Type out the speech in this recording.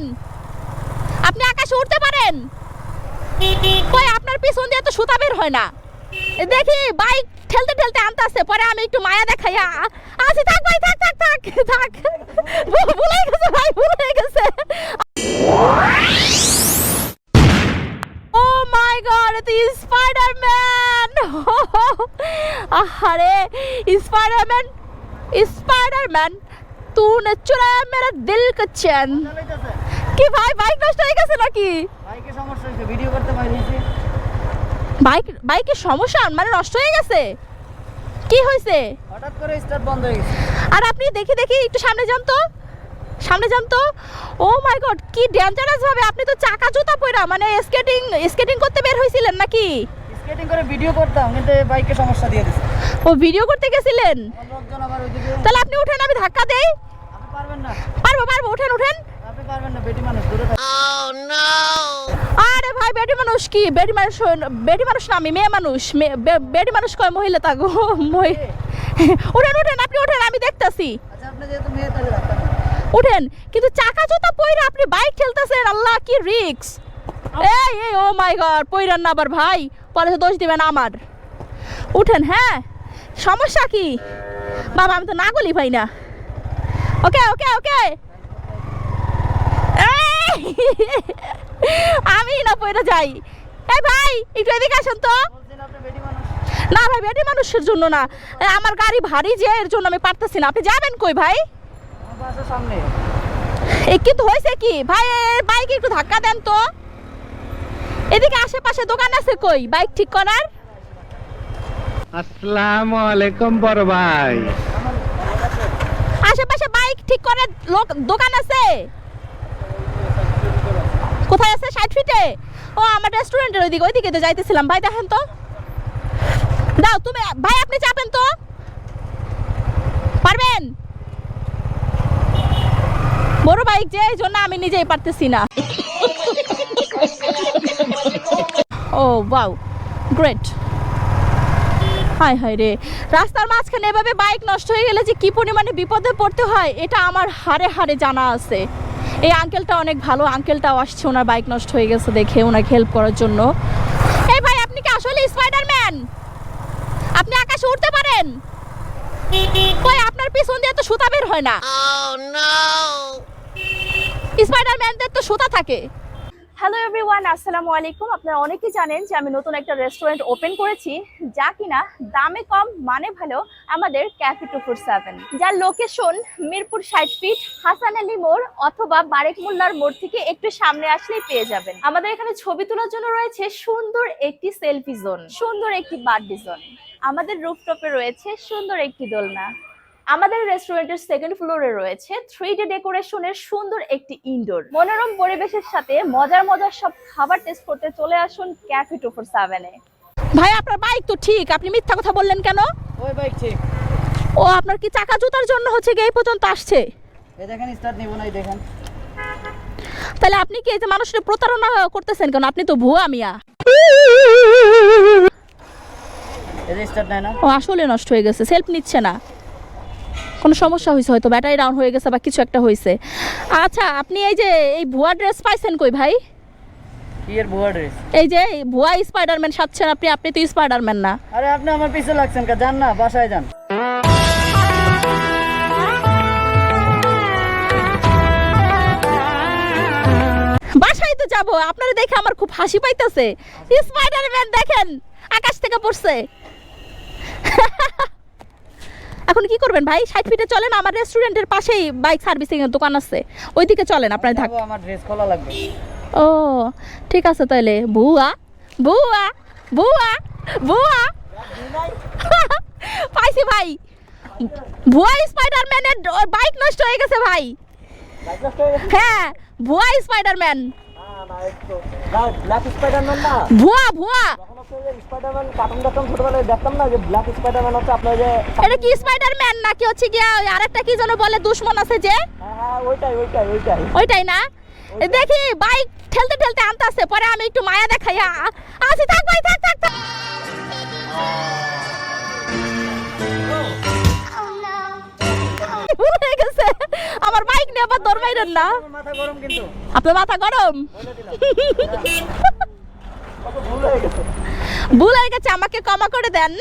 পারেন আপনি আকাশে উঠতে পারেন কই আপনার পিছন দিয়ে তো সুতা বের হয় না এ দেখি বাইক ঠেলতে ঠেলতে আনতে আসছে পরে আমি একটু মায়া দেখাই আ- আছি থাক ভাই থাক থাক থাক থাক ভু- ভুলে গেছে ভাই ভুলে গেছে ও মাই গড এটা স্পাইডারম্যান আরে স্পাইডারম্যান স্পাইডারম্যান तूने चुराया मेरा दिल का चैन চালাইতেছে কি ভাই বাইক নষ্ট হয়ে গেছে নাকি? বাইকে সমস্যা হয়েছে ভিডিও করতে পারিছি বাইক বাইকের সমস্যা মানে নষ্ট হয়ে গেছে? কি হয়েছে? হঠাৎ করে স্টার্ট বন্ধ হয়ে গেছে। আর আপনি দেখি দেখি একটু সামনে যান তো। সামনে যান তো। ও মাই গড কি ডেঞ্জারাস ভাবে আপনি তো চাকা জুতা পরা মানে স্কেটিং স্কেটিং করতে বের হয়েছিলেন নাকি? স্কেটিং করে ভিডিও করতাম কিন্তু বাইকে সমস্যা দিয়ে দিছে। ও ভিডিও করতে গেছিলেন? তাহলে আপনি উঠেন আমি ধাক্কা দেই। আপনি পারবেন না। পারব পারব উঠেন উঠেন। থাকুন আরে ভাই বেটি মানুষ কি? বেটি মানুষ বেটি মানুষ না আমি মেয়ে মানুষ। বেটি মানুষ কয় মহিলা তাগো উঠেন উঠেন আপনি উঠেন আমি দেখতাছি। আচ্ছা। উঠেন কিন্তু চাকা জুতা পইরা আপনি বাইক ঠেলতেছেন আল্লাহ কি রিক্স এই এই ও মাই গড পইরান না আবার ভাই পরে তো দোষ দিবেন আমার। উঠেন হ্যাঁ? সমস্যা কি? বাবা আমি তো না গলি ভাই না। ওকে ওকে ওকে! আমি না পইরা যাই। এই ভাই একটু এদিকে আসেন তো। না ভাই বেটি মানুষের জন্য না। আমার গাড়ি ভারী যে এর জন্য আমি পারতেছি না। আপনি যাবেন কই ভাই? এ কিন্তু হয়েছে কি? ভাই বাইকে একটু ধাক্কা দেন তো। এদিকে আশেপাশে দোকান আছে কই? বাইক ঠিক করার? আসসালামু আলাইকুম বড় ভাই। আশেপাশে বাইক ঠিক করার লোক দোকান আছে? কোথায় আছে? ষাট ফিটে ও আমার রেস্টুরেন্টের ওইদিকে ওইদিকে তো যাইতেছিলাম। ভাই, দেখেন তো। দাও, তুমি, ভাই, আপনি চাপেন তো। পারবেন? বড় বাইক যে এই জন্য আমি নিজেই পারতেছি না। ও বাউ গ্রেট হাই হাই রে। রাস্তার মাঝখানে এভাবে বাইক নষ্ট হয়ে গেলে যে কি পরিমাণে বিপদে পড়তে হয়, এটা আমার হারে হারে জানা আছে। এই আঙ্কেলটা অনেক ভালো। আঙ্কেলটাও আসছে ওনার বাইক নষ্ট হয়ে গেছে দেখে ওনাকে হেল্প করার জন্য। এই ভাই আপনি কি আসলে স্পাইডারম্যান আপনি আকাশে উঠতে পারেন? কই আপনার পিছন দিয়ে তো সুতা বের হয় না। স্পাইডারম্যানদের তো সুতা থাকে। হ্যালো এভরিওয়ান আসসালামু আলাইকুম। আপনারা অনেকেই জানেন যে আমি নতুন একটা রেস্টুরেন্ট ওপেন করেছি, যা কিনা দামে কম মানে ভালো, আমাদের ক্যাফে টু ফোর সেভেন যার লোকেশন মিরপুর ষাট ফিট হাসান আলী মোড় অথবা বারেক মোল্লার মোড় থেকে একটু সামনে আসলেই পেয়ে যাবেন। আমাদের এখানে ছবি তোলার জন্য রয়েছে সুন্দর একটি সেলফি জোন সুন্দর একটি বার্থডে জোন আমাদের রুফটপে রয়েছে সুন্দর একটি দোলনা। আমাদের রেস্টুরেন্টের সেকেন্ড ফ্লোরে রয়েছে থ্রি ডি ডেকোরেশনের সুন্দর একটি ইনডোর মনোরম পরিবেশের সাথে মজার মজার সব খাবার টেস্ট করতে চলে আসুন ক্যাফে টু ফোর সেভেনে ভাই আপনার বাইক তো ঠিক আপনি মিথ্যা কথা বললেন কেন? ওই বাইক ঠিক। ও আপনার কি চাকা জুতার জন্য হচ্ছে গিয়ে এই পর্যন্ত আসছে? এই দেখেন স্টার্ট নিব না এই দেখেন। তাহলে আপনি কি এই যে মানুষের প্রতারণা করতেছেন কেন? আপনি তো ভুয়া মিয়া। এই যে স্টার্ট নেয় না। ও আসলে নষ্ট হয়ে গেছে সেলফ নিচ্ছে না। কোনো সমস্যা হয়েছে হয়তো ব্যাটারি ডাউন হয়ে গেছে বা কিছু একটা হয়েছে আচ্ছা আপনি এই যে এই ভুয়া ড্রেস পাইছেন কই ভাই? এই যে ভুয়া স্পাইডারম্যান সাজছেন আপনি আপনি তো স্পাইডারম্যান না। আরে আপনি আমার পিছে লাগছেন কা যান না বাসায় যান। বাসায় তো যাব আপনারা দেখে আমার খুব হাসি পাইতেছে। স্পাইডারম্যান দেখেন আকাশ থেকে পড়ছে। এখন কি করবেন ভাই? ষাট ফিটে চলেন আমার রেস্টুরেন্টের পাশেই বাইক সার্ভিসিং এর দোকান আছে। ওইদিকে চলেন আপনার ধাক আমার ড্রেস খোলা লাগবে। ও ঠিক আছে তাহলে। বুয়া বুয়া বুয়া বুয়া। পাইছি ভাই। ভুয়া স্পাইডারম্যানের বাইক নষ্ট হয়ে গেছে ভাই। হ্যাঁ ভুয়া স্পাইডারম্যান ভুয়া ভুয়া নাকি হচ্ছে আরেকটা কি যেন বলে আছে যে হ্যাঁ হ্যাঁ ওইটাই ওইটাই ওইটাই ওইটাই না দেখি বাইক ঠেলতে ঠেলতে আনতে পরে আমি একটু মায়া দেখাইয়া আছি থাক থাক থাক আবার দৌড় মাইরেন আপনার মাথা গরম? ভুল হয়ে গেছে। আমাকে ক্ষমা করে দেন।